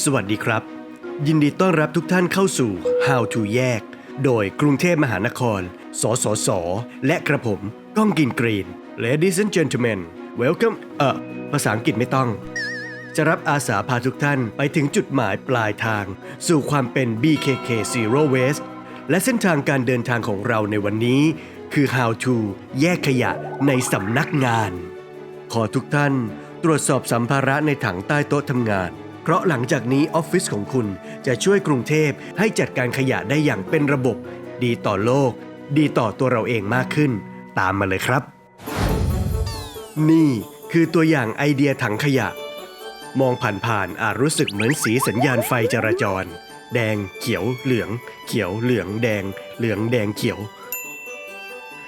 สวัสดีครับ ยินดีต้อนรับทุกท่านเข้าสู่ How to แยก โดยกรุงเทพมหานคร สสส และกระผมก้องกินกรีน Ladies and gentlemen welcome เอ่อภาษาอังกฤษไม่ต้อง จะรับอาสาพาทุกท่านไปถึงจุดหมายปลายทาง สู่ความเป็น BKK Zero Waste และเส้นทางการเดินทางของเราในวันนี้ คือ How to แยกขยะในสำนักงาน ขอทุกท่านตรวจสอบสัมภาระในถังใต้โต๊ะทำงาน เพราะหลังจากนี้ออฟฟิศของคุณจะช่วยกรุงเทพให้จัดการขยะได้อย่างเป็นระบบ ดีต่อโลก ดีต่อตัวเราเองมากขึ้น ตามมาเลยครับ นี่คือตัวอย่างไอเดียถังขยะ มองผ่านๆอาจรู้สึกเหมือนสีสัญญาณไฟจราจร แดง เขียว เหลือง เขียว เหลือง แดง เหลือง แดง เขียว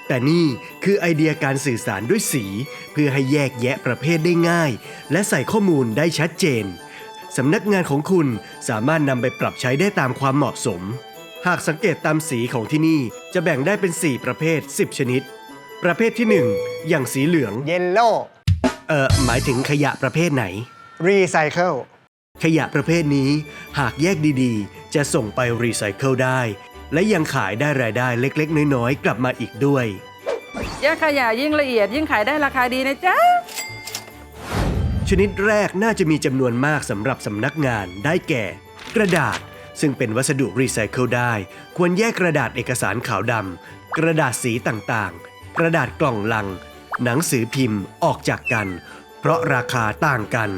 แต่นี่คือไอเดียการสื่อสารด้วยสี เพื่อให้แยกแยะประเภทได้ง่าย และใส่ข้อมูลได้ชัดเจน สำนักงานของคุณสามารถนำไปปรับใช้ได้ตามความเหมาะสม หากสังเกตตามสีของที่นี่จะแบ่งได้เป็น 4 ประเภท 10 ชนิด ประเภทที่ 1 อย่างสีเหลือง เยลโล่เอ่อหมายถึงขยะประเภทไหน รีไซเคิลขยะประเภทนี้หากแยกดีๆ จะส่งไปรีไซเคิลได้ และยังขายได้รายได้เล็กๆ น้อยๆ กลับมาอีกด้วย แยกขยะยิ่งละเอียดยิ่งขายได้ราคาดีนะจ๊ะ ชนิดแรกน่าจะมีจำนวนมากสำหรับสำนักงานได้แก่ กระดาษ ซึ่งเป็นวัสดุรีไซเคิลได้ ควรแยกกระดาษเอกสารขาวดำกระดาษสีต่างๆ กระดาษกล่องลัง หนังสือพิมพ์ออกจากกัน เพราะราคาต่างกัน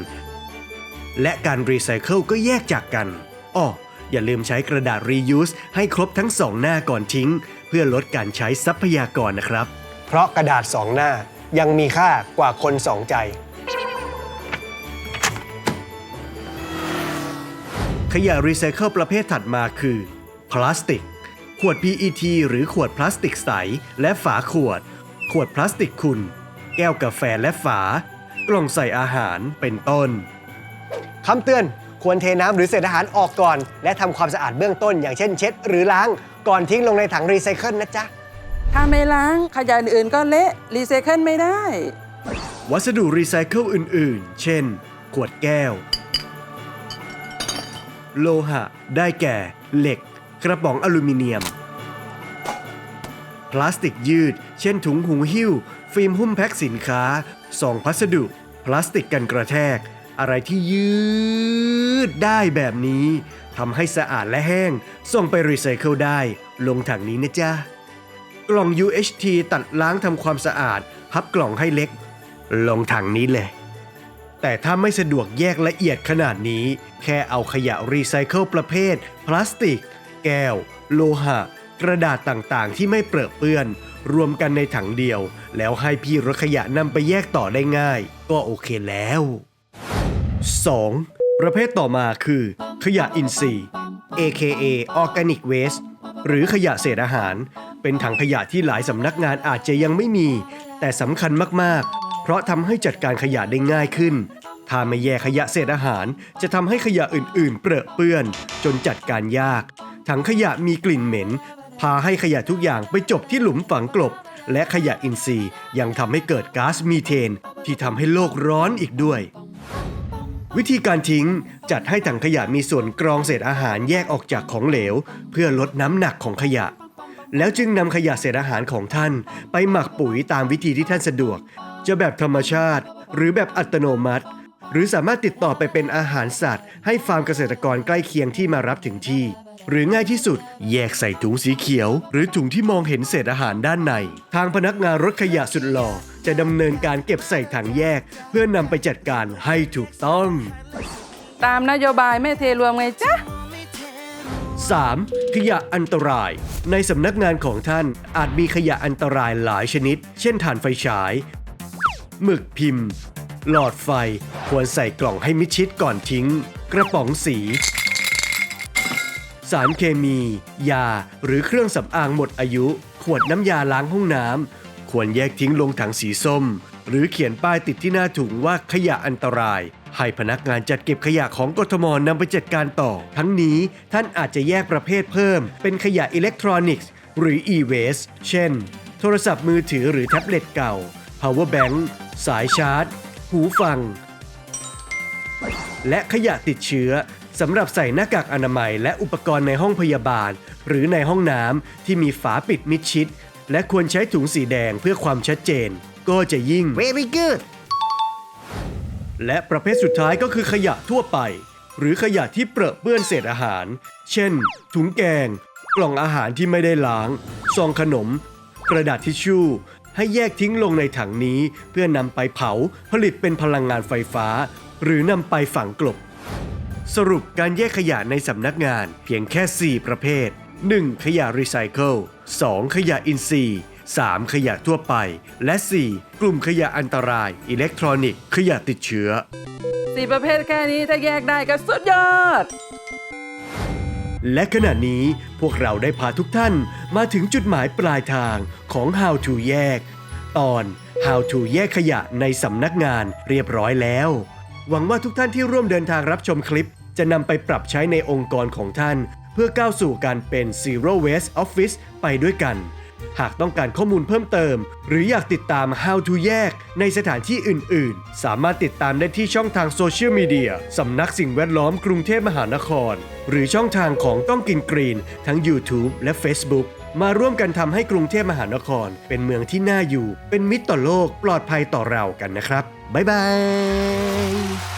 และการรีไซเคิลก็แยกจากกันอ้ออย่าลืมใช้กระดาษ reuse ให้ครบทั้งสองหน้าก่อนทิ้ง เพื่อลดการใช้ทรัพยากรนะครับ เพราะกระดาษสองหน้ายังมีค่ากว่าคนสองใจ ยะรีไซเคิลประเภทถัดมาคือ พลาสติก ขวด PET หรือขวดพลาสติกใส และฝาขวด ขวดพลาสติกขุ่นแก้วกาแฟและฝา กล่องใส่อาหารเป็นต้นคำเตือนควรเทน้ำหรือเศษอาหารออกก่อน และทำความสะอาดเบื้องต้น อย่างเช่นเช็ด หรือล้างก่อนทิ้งลงในถังรีไซเคิลนะจ๊ะ ถ้าไม่ล้างขยะอื่นๆก็เละรีไซเคิลไม่ได้ วัสดุรีไซเคิลอื่น ๆ เช่น ขวดแก้ว โลหะ ได้แก่ เหล็ก กระป๋องอลูมิเนียม พลาสติกยืด เช่นถุงหูหิ้ว ฟิล์มหุ้มแพ็คสินค้าซองพัสดุ พลาสติกกันกระแทก อะไรที่ยืดได้แบบนี้ทำให้สะอาดและแห้ง ส่งไปรีไซเคิลได้ ลงถังนี้นะจ๊ะ กล่อง UHT ตัดล้างทำความสะอาด พับกล่องให้เล็ก ลงถังนี้เลย แต่ถ้าไม่สะดวกแยกละเอียดขนาดนี้ แค่เอาขยะรีไซเคิลประเภท พลาสติก แก้ว โลหะ กระดาษต่างๆ ที่ไม่เปรอะเปื้อน รวมกันในถังเดียว แล้วให้พี่รถขยะนำไปแยกต่อได้ง่าย ก็โอเคแล้ว 2. ประเภทต่อมาคือ ขยะอินทรีย์ AKA Organic Waste หรือขยะเศษอาหาร เป็นถังขยะที่หลายสำนักงานอาจจะยังไม่มี แต่สำคัญมากๆ เพราะทำให้จัดการขยะได้ง่ายขึ้น ถ้าไม่แยกขยะเศษอาหาร จะทำให้ขยะอื่นๆ เปรอะเปื้อน จนจัดการยาก ถังขยะมีกลิ่นเหม็น พาให้ขยะทุกอย่างไปจบที่หลุมฝังกลบ และขยะอินทรีย์ยังทำให้เกิดก๊าซมีเทน ที่ทำให้โลกร้อนอีกด้วย วิธีการทิ้งจัดให้ถังขยะมีส่วนกรองเศษอาหารแยกออกจากของเหลว เพื่อลดน้ำหนักของขยะแล้วจึงนำขยะเศษอาหารของท่าน ไปหมักปุ๋ยตามวิธีที่ท่านสะดวก จะแบบธรรมชาติ หรือแบบอัตโนมัติ หรือสามารถติดต่อไปเป็นอาหารสัตว์ ให้ฟาร์มเกษตรกรใกล้เคียงที่มารับถึงที่ หรือง่ายที่สุด แยกใส่ถุงสีเขียว หรือถุงที่มองเห็นเศษอาหารด้านใน ทางพนักงานรถขยะสุดหล่อ จะดำเนินการเก็บใส่ถังแยก เพื่อนำไปจัดการให้ถูกต้อง ตามนโยบายไม่เทรวมไงจ๊ะ 3. ขยะอันตราย ในสำนักงานของท่านอาจมีขยะอันตรายหลายชนิด เช่นถ่านไฟฉาย หมึกพิมพ์ หลอดไฟควรใส่กล่องให้มิดชิดก่อนทิ้ง กระป๋องสี สารเคมี ยา หรือเครื่องสำอางหมดอายุ ขวดน้ำยาล้างห้องน้ำควรแยกทิ้งลงถังสีส้ม หรือเขียนป้ายติดที่หน้าถุงว่าขยะอันตราย ให้พนักงานจัดเก็บขยะของกทมนำไปจัดการต่อ ทั้งนี้ท่านอาจจะแยกประเภทเพิ่ม เป็นขยะอิเล็กทรอนิกส์ หรือ e-waste เช่น โทรศัพท์มือถือหรือแท็บเล็ตเก่า power bank สายชาร์จ หูฟัง และขยะติดเชื้อสำหรับใส่หน้ากากอนามัย และอุปกรณ์ในห้องพยาบาล หรือในห้องน้ำที่มีฝาปิดมิดชิด และควรใช้ถุงสีแดงเพื่อความชัดเจน ก็จะยิ่ง very good และประเภทสุดท้ายก็คือขยะทั่วไป หรือขยะที่เปรอะเปื้อนเศษอาหาร เช่น ถุงแกง กล่องอาหารที่ไม่ได้ล้าง ซองขนม กระดาษทิชชู่ ให้แยกทิ้งลงในถังนี้ เพื่อนำไปเผาผลิตเป็นพลังงานไฟฟ้า หรือนำไปฝังกลบ สรุปการแยกขยะในสำนักงานเพียงแค่ 4 ประเภท 1. ขยะรีไซเคิล 2. ขยะอินทรีย์ 3. ขยะทั่วไป และ 4. กลุ่มขยะอันตราย อิเล็กทรอนิกส์ ขยะติดเชื้อ สี่ประเภทแค่นี้ถ้าแยกได้ก็สุดยอด และขณะนี้พวกเราได้พาทุกท่านมาถึงจุดหมายปลายทางของ How to แยก ตอน How to แยกขยะในสำนักงานเรียบร้อยแล้ว หวังว่าทุกท่านที่ร่วมเดินทางรับชมคลิป จะนำไปปรับใช้ในองค์กรของท่าน เพื่อก้าวสู่การเป็น Zero Waste Office ไปด้วยกัน หากต้องการข้อมูลเพิ่มเติม หรืออยากติดตาม How to แยกในสถานที่อื่น ๆ สามารถติดตามได้ที่ช่องทางโซเชียลมีเดียสำนักสิ่งแวดล้อมกรุงเทพมหานคร หรือช่องทางของต้องกินกรีน ทั้ง YouTube และ Facebook มาร่วมกันทำให้กรุงเทพมหานคร เป็นเมืองที่น่าอยู่ เป็นมิตรต่อโลกปลอดภัยต่อเรากันนะครับ บ๊ายบาย